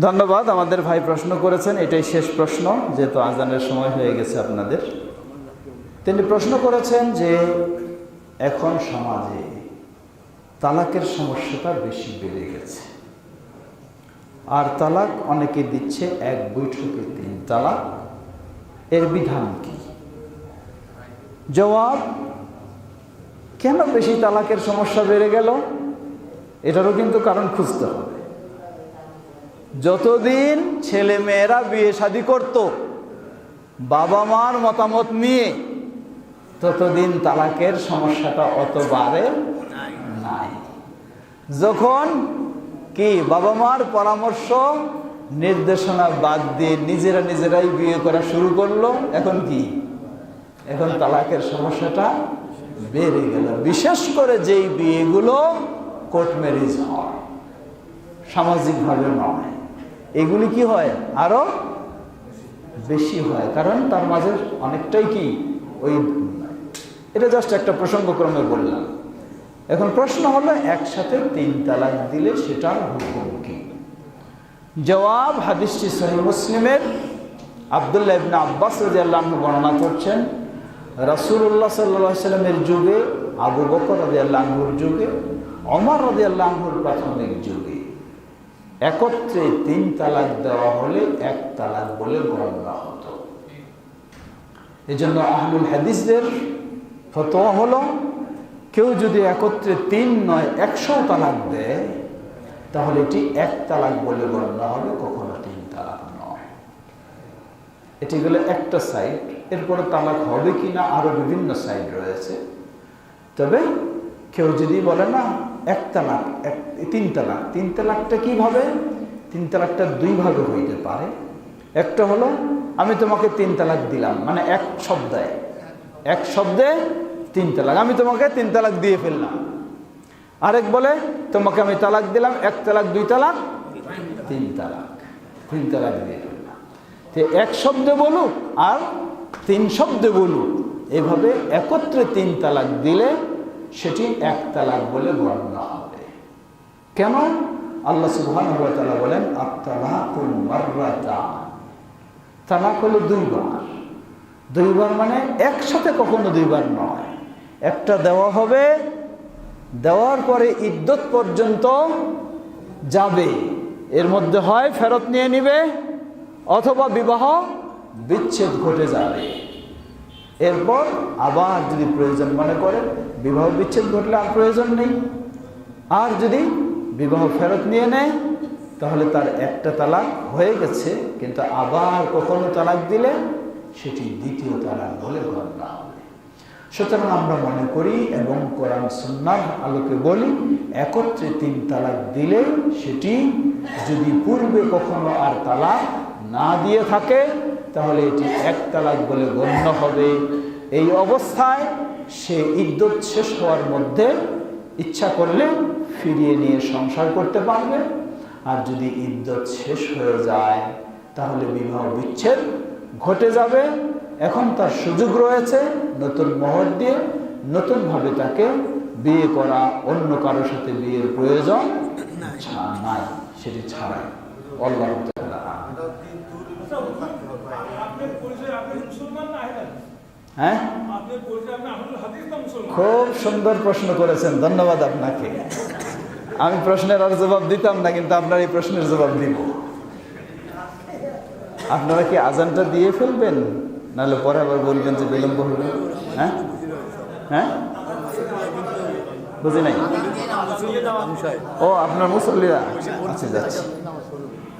ধন্যবাদ, আমাদের ভাই প্রশ্ন করেছেন, এটাই শেষ প্রশ্ন, যেহেতু আজানের সময় হয়ে গেছে আপনাদের। তিনি প্রশ্ন করেছেন যে, এখন সমাজে তালাকের সমস্যাটা বেশি বেড়ে গেছে। আর তালাক অনেকে দিচ্ছে এক বৈঠকে তিন তালাক। এর বিধান কি? জবাব, কেন বেশি তালাকের সমস্যা বেড়ে গেল? এটারও কিন্তু কারণ খুঁজতে হবে। যতদিন ছেলে মেয়েরা বিয়ে শাদি করত বাবা মার মতামত নিয়ে ততদিন তালাকের সমস্যাটা অত বাড়ে নাই। যখন কি বাবা মার পরামর্শ, নির্দেশনা বাদ দিয়ে নিজেরা নিজেরাই বিয়ে করা শুরু করল, এখন কি? এখন তালাকের সমস্যাটা বেড়ে গেল। বিশেষ করে যেই বিয়েগুলো কোর্ট ম্যারেজ হয়, সামাজিকভাবে নয়। এগুলি কি হয়? আরও বেশি হয়। কারণ তার মাঝে অনেকটাই কি? ওই এটা জাস্ট একটা প্রসঙ্গক্রমে বললাম। এখন প্রশ্ন হলো, একসাথে তিন তালাক দিলে সেটার হুকুম কি? জবাব হাদিসটি সহি মুসলিমের। আবদুল্লাহ ইবনে আব্বাস রাদিয়াল্লাহু আনহু বর্ণনা করছেন, রাসূলুল্লাহ সাল্লাল্লাহু আলাইহি সাল্লামের যুগে, আবু বকর রাদিয়াল্লাহু আনহুর যুগে অমর রাদিয়াল্লাহু আনহুর প্রাথমিক যুগে। একত্রে তিন তালাক দেওয়া হলে এক তালাক বলে গণনা হতো। এই জন্য আহলুল হাদিসদের ফতোয়া হলো, কেউ যদি একত্রে তিন নয়, একশো তালাক দেয়, তাহলে এটি এক তালাক বলে গণনা হবে, কখনো তিন তালাক নয়। এটি গেলে একটা সাইড, এরপরে তালাক হবে কি না আরও বিভিন্ন সাইড রয়েছে। তবে কেউ যদি বলে না এক তালাক এক তিন তালাক তিন তালাকটা কীভাবে তিন তালাকটা দুই ভাগে হইতে পারে। একটা হলো, আমি তোমাকে তিন তালাক দিলাম মানে এক শব্দে। এক শব্দে তিন তালাক আমি তোমাকে তিন তালাক দিয়ে ফেললাম। আরেক বলে, তোমাকে আমি তালাক দিলাম এক তালাক দুই তালাক তিন তালাক তিন তালাক দিয়ে ফেললাম। এক শব্দে বলুক আর তিন শব্দে বলুক। এভাবে একত্রে তিন তালাক দিলে সেটি এক তালাক বলে গণনা হবে। কেন? আল্লাহ ওয়া বলেন তালাক হলো দুইবার। দুইবার মানে একসাথে কখনো দুইবার নয়। একটা দেওয়া হবে, দেওয়ার পরে ইদ্যত পর্যন্ত যাবে। এর মধ্যে হয় ফেরত নিয়ে নিবে, অথবা বিবাহ বিচ্ছেদ ঘটে যাবে। এরপর আবার যদি প্রয়োজন মনে করে বিবাহ বিচ্ছেদ ঘটলে আর প্রয়োজন নেই। আর যদি বিবাহ ফেরত নিয়ে নেয়, তাহলে তার একটা তালাক হয়ে গেছে, কিন্তু আবার কখনো তালাক দিলে সেটি দ্বিতীয় তালাক বলে গণনা হবে। সুতরাং আমরা মনে করি এবং কোরআন সুন্নার আলোকে বলি, একত্রে তিন তালাক দিলে সেটি যদি পূর্বে কখনো আর তালাক না দিয়ে থাকে তাহলে এটি এক তালাক বলে গণ্য হবে। এই অবস্থায় সে ইদ্যত শেষ হওয়ার মধ্যে ইচ্ছা করলে ফিরিয়ে নিয়ে সংসার করতে পারবে। আর যদি ইদ্যত শেষ হয়ে যায়, তাহলে বিবাহ বিচ্ছেদ ঘটে যাবে। এখন তার সুযোগ রয়েছে নতুন মহর দিয়ে নতুনভাবে তাকে বিয়ে করা। অন্য কারোর সাথে বিয়ের প্রয়োজন নাই, সেটি ছাড়াই। আল্লাহ? হ্যাঁ? খুব সুন্দর প্রশ্ন করেছেন, ধন্যবাদ আপনাকে। আমি প্রশ্নের আর জবাব দিতাম না, কিন্তু আপনার এই প্রশ্নের জবাব দিব। আপনারা কি আজানটা দিয়ে ফেলবেন? নাহলে পরে আবার বলবেন যে বিলম্ব হবে। হ্যাঁ? হ্যাঁ? বুঝি নাই? ও, আপনার মুসল্লিরা? আচ্ছা যাচ্ছি।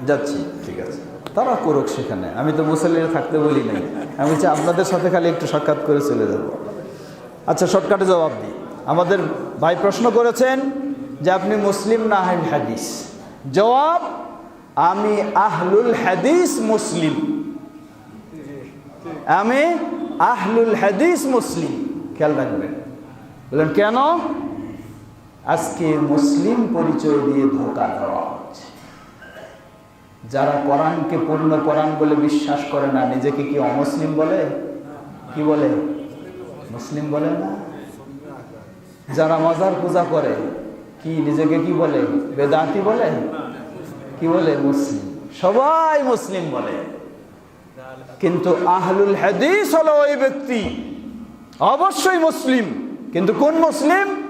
যাচ্ছি, ঠিক আছে। তারা করুক সেখানে। আমি তো মুসল্লিরা থাকতে বলি নাই। আমি বলছি, আপনাদের সাথে খালি একটু সাক্ষাৎ করে চলে যাব। আচ্ছা শর্টকাটে জবাব দিই। আমাদের ভাই প্রশ্ন করেছেন যে আপনি মুসলিম না আহল হাদিস? জবাব, আমি আহলুল হাদিস মুসলিম। আমি আহলুল হাদিস মুসলিম। খেয়াল রাখবেন। বললেন, কেন? আজকে মুসলিম পরিচয় দিয়ে ধোকা দেওয়া হচ্ছে। যারা কোরআনকে পূর্ণ কোরআন বলে বিশ্বাস করে না, নিজেকে কি অমুসলিম বলে? কি বলে? মুসলিম বলে না? যারা মজার পূজা করে, কি নিজেকে কি বলে? বেদাতি বলে? কি বলে? মুসলিম। সবাই মুসলিম বলে। কিন্তু আহলুল হাদিস হলো ওই ব্যক্তি। অবশ্যই মুসলিম। কিন্তু কোন মুসলিম?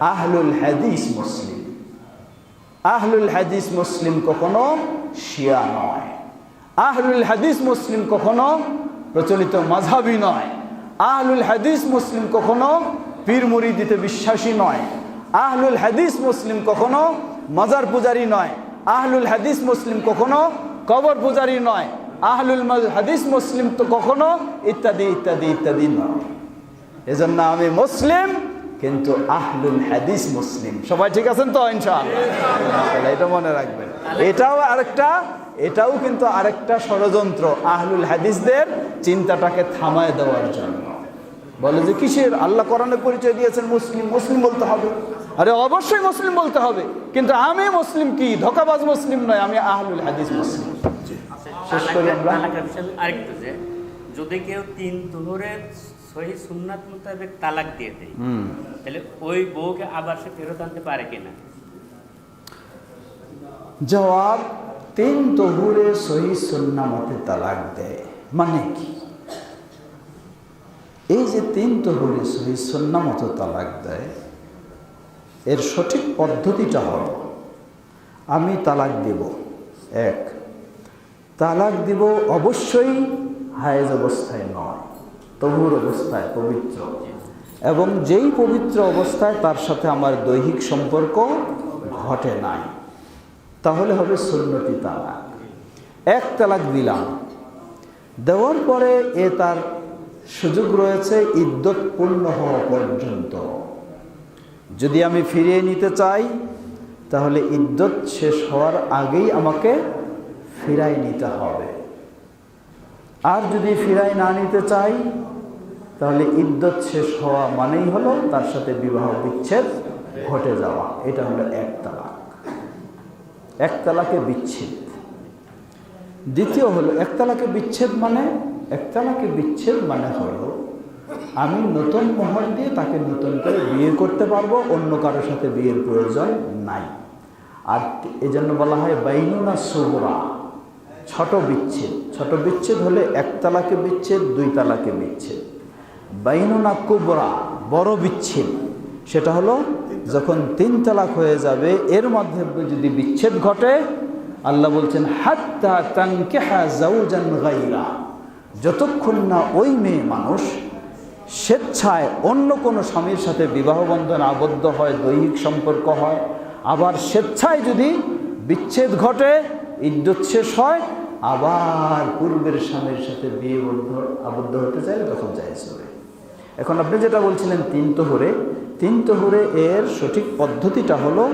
আহলুল হাদিস মুসলিম। আহলুল হাদিস মুসলিম কখনো শিয়া নয়। আহলুল হাদিস মুসলিম কখনো প্রচলিত মাঝাবি নয়। আহলুল হাদিস মুসলিম কখনো পীর মুরিদিতে বিশ্বাসী নয়। আহলুল হাদিস মুসলিম কখনো মাজার পূজারি নয়। আহলুল হাদিস মুসলিম কখনো কবর পূজারি নয়। আহলুল হাদিস মুসলিম তো কখনো ইত্যাদি ইত্যাদি ইত্যাদি নয়। এজন্য আমি মুসলিম কিন্তু আহলুল হাদিস মুসলিম। সবাই ঠিক আছেন তো? ইনশাআল্লাহ। এটা মনে রাখবেন। এটাও আরেকটা এটাও কিন্তু আরেকটা ষড়যন্ত্র আহলুল হাদিসদের চিন্তাটাকে থামায় দেওয়ার জন্য। বলে যে কিসের? আল্লাহ কোরআনে পরিচয় দিয়েছেন মুসলিম মুসলিম বলতে হবে। আরে অবশ্যই মুসলিম বলতে হবে। কিন্তু আমি মুসলিম কি? ধোকাবাজ মুসলিম নয় আমি আহলুল হাদিস মুসলিম। শেষ করি আমরা। যদি কেউ তিন তুহরের সহি সুন্নাত মোতাবেক তালাক দিয়ে দেয়। তাহলে ওই বউকে আবার সে ফেরত আনতে পারে কিনা? জবাব তিন তহুরে সহি সন্না মতে তালাক দেয়। মানে কি? এই যে তিন তহুরে সহি সন্না মতো তালাক দেয় এর সঠিক পদ্ধতিটা হল আমি তালাক দেব। এক তালাক দিব অবশ্যই হায়েজ অবস্থায় নয়। তহুর অবস্থায় পবিত্র। এবং যেই পবিত্র অবস্থায় তার সাথে আমার দৈহিক সম্পর্ক ঘটে নাই। তাহলে হবে সুন্নতি তালাক। এক তালাক দিলাম। দেওয়ার পরে এ তার সুযোগ রয়েছে ইদ্যত পূর্ণ হওয়া পর্যন্ত। যদি আমি ফিরিয়ে নিতে চাই, তাহলে ইদ্যত শেষ হওয়ার আগেই আমাকে ফিরাই নিতে হবে। আর যদি ফিরাই না নিতে চাই, তাহলে ইদ্যত শেষ হওয়া মানেই হলো তার সাথে বিবাহ বিচ্ছেদ ঘটে যাওয়া। এটা হলো এক তালাক। এক তালাকে বিচ্ছেদ। দ্বিতীয় হলো, এক তালাকে বিচ্ছেদ মানে এক তালাকে বিচ্ছেদ মানে হলো, আমি নতুন মোহর দিয়ে তাকে নতুন করে বিয়ে করতে পারব, অন্য কারোর সাথে বিয়ের প্রয়োজন নাই। আর এই জন্য বলা হয় বাইনুনা সুবরা। ছোট বিচ্ছেদ। ছোট বিচ্ছেদ হলে এক তালাকে বিচ্ছেদ, দুই তালাকে বিচ্ছেদ। বাইনুনা কুবরা, বড় বিচ্ছেদ। সেটা হলো যখন তিন তালাক হয়ে যাবে, এর মধ্যে যদি বিচ্ছেদ ঘটে, আল্লাহ বলছেন, হাত্তা তানকেহা জাউজান গাইরা যতক্ষণ না ওই মেয়ে মানুষ স্বেচ্ছায় অন্য কোনো স্বামীর সাথে বিবাহ বন্ধন আবদ্ধ হয়, দৈহিক সম্পর্ক হয়, আবার স্বেচ্ছায় যদি বিচ্ছেদ ঘটে ইদ্যুৎ শেষ হয়, আবার পূর্বের স্বামীর সাথে বিয়ে বদ্ধ, আবদ্ধ হতে চাইলে তখন জায়েজ হবে। এখন আপনি যেটা বলছিলেন তিন তোহরে তিন তোহরে এর সঠিক পদ্ধতিটা হলো,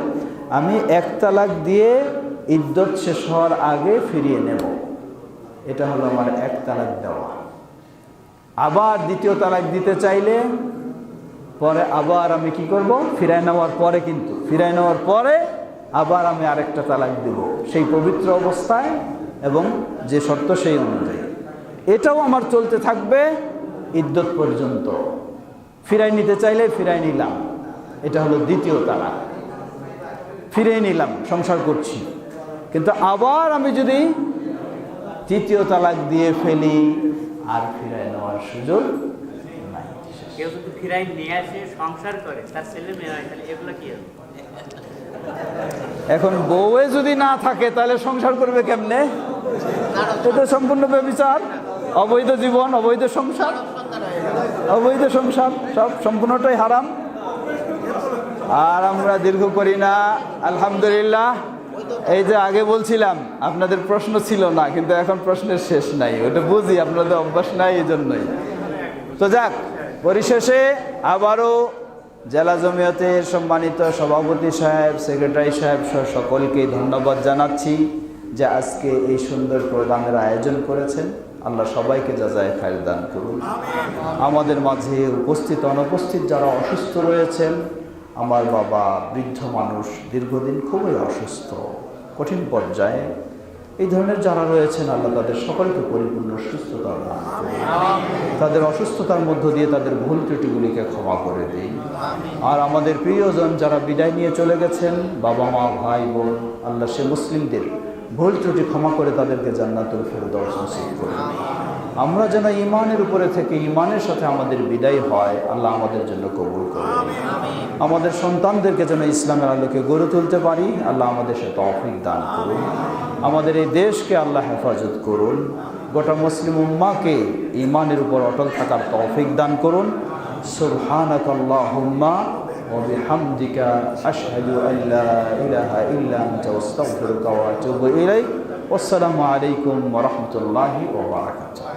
আমি এক তালাক দিয়ে ইদ্যত শেষ হওয়ার আগে ফিরিয়ে নেব। এটা হলো আমার এক তালাক দেওয়া। আবার দ্বিতীয় তালাক দিতে চাইলে, পরে আবার আমি কি করব? ফিরায় নেওয়ার পরে কিন্তু, ফিরায় নেওয়ার পরে আবার আমি আরেকটা তালাক দেব। সেই পবিত্র অবস্থায় এবং যে শর্ত সেই অনুযায়ী। এটাও আমার চলতে থাকবে ইদ্যত পর্যন্ত। ফিরাই নিতে চাইলে ফিরাই নিলাম। এটা হলো দ্বিতীয় তালাক। ফিরে নিলাম, সংসার করছি। কিন্তু আবার আমি যদি তৃতীয় তালাক দিয়ে ফেলি, আর ফিরায় নেওয়ার সুযোগ নাই। কেউ যদি ফিরাই নিয়ে আসে, সংসার করে, তার ছেলে মেয়ে এগুলো এখন বউয়ে যদি না থাকে, তাহলে সংসার করবে কেমনে? এটা সম্পূর্ণ ব্যবিচার। অবৈধ জীবন, অবৈধ সংসার। অবৈধ সংসার, সব সম্পূর্ণটাই হারাম। আর আমরা দীর্ঘ করি না, আলহামদুলিল্লাহ। এই যে আগে বলছিলাম, আপনাদের প্রশ্ন ছিল না, কিন্তু এখন প্রশ্নের শেষ নাই। ওটা বুঝি, আপনাদের অভ্যাস নাই, এই জন্যই। তো যাক, পরিশেষে আবারও জেলা জমিয়তের সম্মানিত সভাপতি সাহেব, সেক্রেটারি সাহেব সহ সকলকে ধন্যবাদ জানাচ্ছি যে আজকে এই সুন্দর প্রোগ্রামের আয়োজন করেছেন। আল্লাহ সবাইকে যাজায় খায়ের দান করুন। আমাদের মাঝে উপস্থিত, অনুপস্থিত যারা অসুস্থ রয়েছেন, আমার বাবা বৃদ্ধ মানুষ দীর্ঘদিন খুবই অসুস্থ, কঠিন পর্যায়ে এই ধরনের যারা রয়েছেন, আল্লাহ তাদের সকলকে পরিপূর্ণ সুস্থতা দান তাদের অসুস্থতার মধ্য দিয়ে তাদের ভুল ত্রুটিগুলিকে ক্ষমা করে দিই আর আমাদের প্রিয়জন যারা বিদায় নিয়ে চলে গেছেন, বাবা, মা, ভাই, বোন, আল্লাহ সে মুসলিমদের ভুল ত্রুটি ক্ষমা করে তাদেরকে জান্নাতুল ফেরদৌস নসিব করুন। আমরা যেন ইমানের উপরে থেকে ইমানের সাথে আমাদের বিদায় হয়, আল্লাহ আমাদের জন্য কবুল করুন। আমাদের সন্তানদেরকে যেন ইসলামের আলোকে গড়ে তুলতে পারি, আল্লাহ আমাদের সে তৌফিক দান করুন। আমাদের এই দেশকে আল্লাহ হেফাজত করুন। গোটা মুসলিম উম্মাকে ইমানের উপর অটল থাকার তৌফিক দান করুন। সুবহানাক আল্লাহুম্মা ওয়া বিহামদিকা আশহাদু আল্লা ইলাহা ইল্লা আনতা আস্তাগফিরুকা ওয়া আতুবু ইলাইক। ওয়াসসালামু আলাইকুম ওয়া রাহমাতুল্লাহি ওয়া বারাকাতুহু।